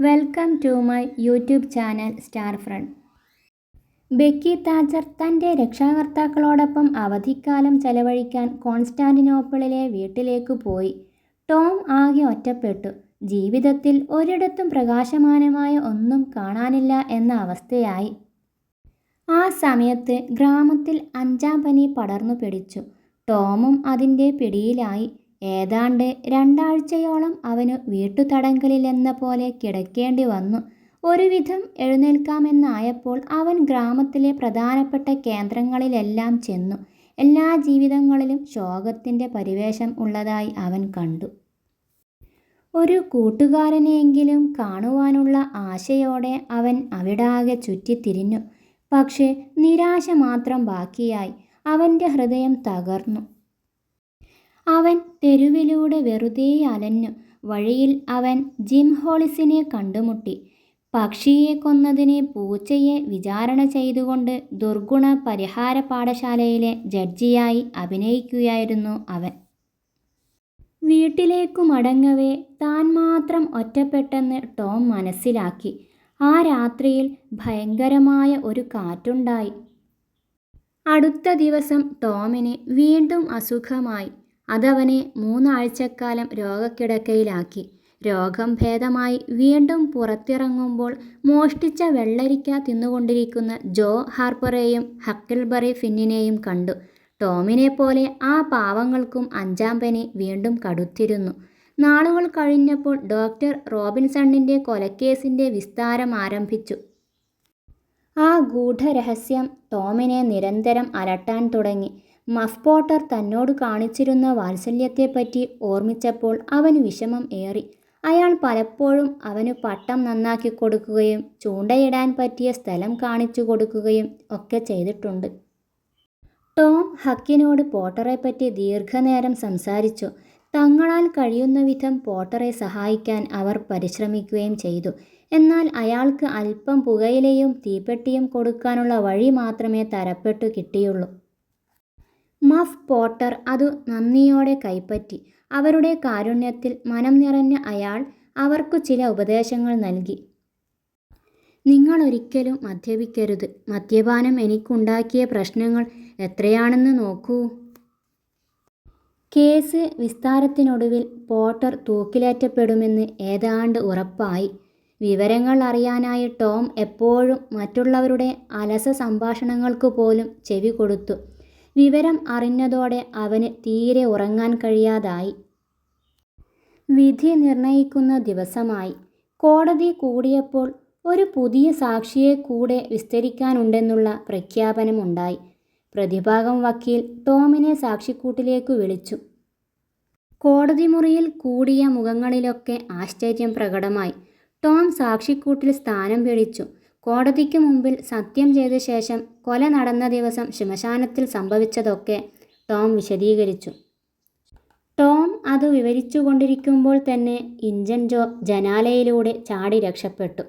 Welcome to my YouTube channel star friend. Becky Thatcher തന്റെ രക്ഷാകർത്താക്കളോടൊപ്പം അവധിക്കാലം ചെലവഴിക്കാൻ കോൺസ്റ്റാന്റിനോപ്പിളിലെ വീട്ടിലേക്ക് പോയി. ടോം ആകെ ഒറ്റപ്പെട്ടു. ജീവിതത്തിൽ ഒരിടത്തും പ്രകാശമാനമായ ഒന്നും കാണാനില്ല എന്ന അവസ്ഥയായി. ആ സമയത്ത് ഗ്രാമത്തിൽ അഞ്ചാം പനി പടർന്നു പിടിച്ചു. ടോമും അതിന്റെ പിടിയിലായി. ഏതാണ്ട് രണ്ടാഴ്ചയോളം അവനു വീട്ടുതടങ്കലിലെന്ന പോലെ കിടക്കേണ്ടി വന്നു. ഒരുവിധം എഴുന്നേൽക്കാമെന്നായപ്പോൾ അവൻ ഗ്രാമത്തിലെ പ്രധാനപ്പെട്ട കേന്ദ്രങ്ങളിലെല്ലാം ചെന്നു. എല്ലാ ജീവിതങ്ങളിലും ശോകത്തിന്റെ പരിവേഷം ഉള്ളതായി അവൻ കണ്ടു. ഒരു കൂട്ടുകാരനെയെങ്കിലും കാണുവാനുള്ള ആശയോടെ അവൻ അവിടാകെ ചുറ്റിത്തിരിഞ്ഞു. പക്ഷേ നിരാശ മാത്രം ബാക്കിയായി. അവന്റെ ഹൃദയം തകർന്നു. അവൻ തെരുവിലൂടെ വെറുതെ അലഞ്ഞു. വഴിയിൽ അവൻ ജിം ഹോളിസിനെ കണ്ടുമുട്ടി. പക്ഷിയെ കൊന്നതിനെ പൂച്ചയെ വിചാരണ ചെയ്തുകൊണ്ട് ദുർഗുണ പരിഹാര പാഠശാലയിലെ ജഡ്ജിയായി അഭിനയിക്കുകയായിരുന്നു അവൻ. വീട്ടിലേക്കു മടങ്ങവേ താൻ മാത്രം ഒറ്റപ്പെട്ടെന്ന് ടോം മനസ്സിലാക്കി. ആ രാത്രിയിൽ ഭയങ്കരമായ ഒരു കാറ്റുണ്ടായി. അടുത്ത ദിവസം ടോമിന് വീണ്ടും അസുഖമായി. അതവനെ മൂന്നാഴ്ചക്കാലം രോഗക്കിടക്കയിലാക്കി. രോഗം ഭേദമായി വീണ്ടും പുറത്തിറങ്ങുമ്പോൾ മോഷ്ടിച്ച വെള്ളരിക്ക തിന്നുകൊണ്ടിരിക്കുന്ന ജോ ഹാർപ്പറേയും ഹക്കിൾബറി ഫിന്നിനെയും കണ്ടു. ടോമിനെ പോലെ ആ പാവങ്ങൾക്കും അഞ്ചാം പനി വീണ്ടും കടുത്തിരുന്നു. നാളുകൾ കഴിഞ്ഞപ്പോൾ ഡോക്ടർ റോബിൻസണിന്റെ കൊലക്കേസിന്റെ വിസ്താരം ആരംഭിച്ചു. ആ ഗൂഢരഹസ്യം ടോമിനെ നിരന്തരം അലട്ടാൻ തുടങ്ങി. മഫ് പോട്ടർ തന്നോട് കാണിച്ചിരുന്ന വാത്സല്യത്തെപ്പറ്റി ഓർമ്മിച്ചപ്പോൾ അവന് വിഷമം ഏറി. അയാൾ പലപ്പോഴും അവന് പട്ടം നന്നാക്കി കൊടുക്കുകയും ചൂണ്ടയിടാൻ പറ്റിയ സ്ഥലം കാണിച്ചു കൊടുക്കുകയും ഒക്കെ ചെയ്തിട്ടുണ്ട്. ടോം ഹക്കിനോട് പോട്ടറെപ്പറ്റി ദീർഘനേരം സംസാരിച്ചു. തങ്ങളാൽ കഴിയുന്ന വിധം പോട്ടറെ സഹായിക്കാൻ അവർ പരിശ്രമിക്കുകയും ചെയ്തു. എന്നാൽ അയാൾക്ക് അല്പം പുകയിലയും തീപ്പെട്ടിയും കൊടുക്കാനുള്ള വഴി മാത്രമേ തരപ്പെട്ടു കിട്ടിയുള്ളൂ. മഫ് പോട്ടർ അതു നന്ദിയോടെ കൈപ്പറ്റി. അവരുടെ കാരുണ്യത്തിൽ മനം നിറഞ്ഞ അയാൾ അവർക്കു ചില ഉപദേശങ്ങൾ നൽകി. നിങ്ങൾ ഒരിക്കലും മദ്യപിക്കരുത്. മദ്യപാനം എനിക്കുണ്ടാക്കിയ പ്രശ്നങ്ങൾ എത്രയാണെന്ന് നോക്കൂ. കേസ് വിസ്താരത്തിനൊടുവിൽ പോട്ടർ തൂക്കിലേറ്റപ്പെടുമെന്ന് ഏതാണ്ട് ഉറപ്പായി. വിവരങ്ങൾ അറിയാനായി ടോം എപ്പോഴും മറ്റുള്ളവരുടെ അലസ സംഭാഷണങ്ങൾക്ക് പോലും ചെവി കൊടുത്തു. വിവരം അറിഞ്ഞതോടെ അവന് തീരെ ഉറങ്ങാൻ കഴിയാതായി. വിധി നിർണയിക്കുന്ന ദിവസമായി. കോടതി കൂടിയപ്പോൾ ഒരു പുതിയ സാക്ഷിയെ കൂടെ വിസ്തരിക്കാനുണ്ടെന്നുള്ള പ്രഖ്യാപനമുണ്ടായി. പ്രതിഭാഗം വക്കീൽ ടോമിനെ സാക്ഷിക്കൂട്ടിലേക്ക് വിളിച്ചു. കോടതി മുറിയിൽ കൂടിയ മുഖങ്ങളിലൊക്കെ ആശ്ചര്യം പ്രകടമായി. ടോം സാക്ഷിക്കൂട്ടിൽ സ്ഥാനം പിടിച്ചു. കോടതിക്ക് മുമ്പിൽ സത്യം ചെയ്ത ശേഷം കൊല നടന്ന ദിവസം ശ്മശാനത്തിൽ സംഭവിച്ചതൊക്കെ ടോം വിശദീകരിച്ചു. ടോം അത് വിവരിച്ചുകൊണ്ടിരിക്കുമ്പോൾ തന്നെ ഇഞ്ചൻ ജോ ജനാലയിലൂടെ ചാടി രക്ഷപ്പെട്ടു.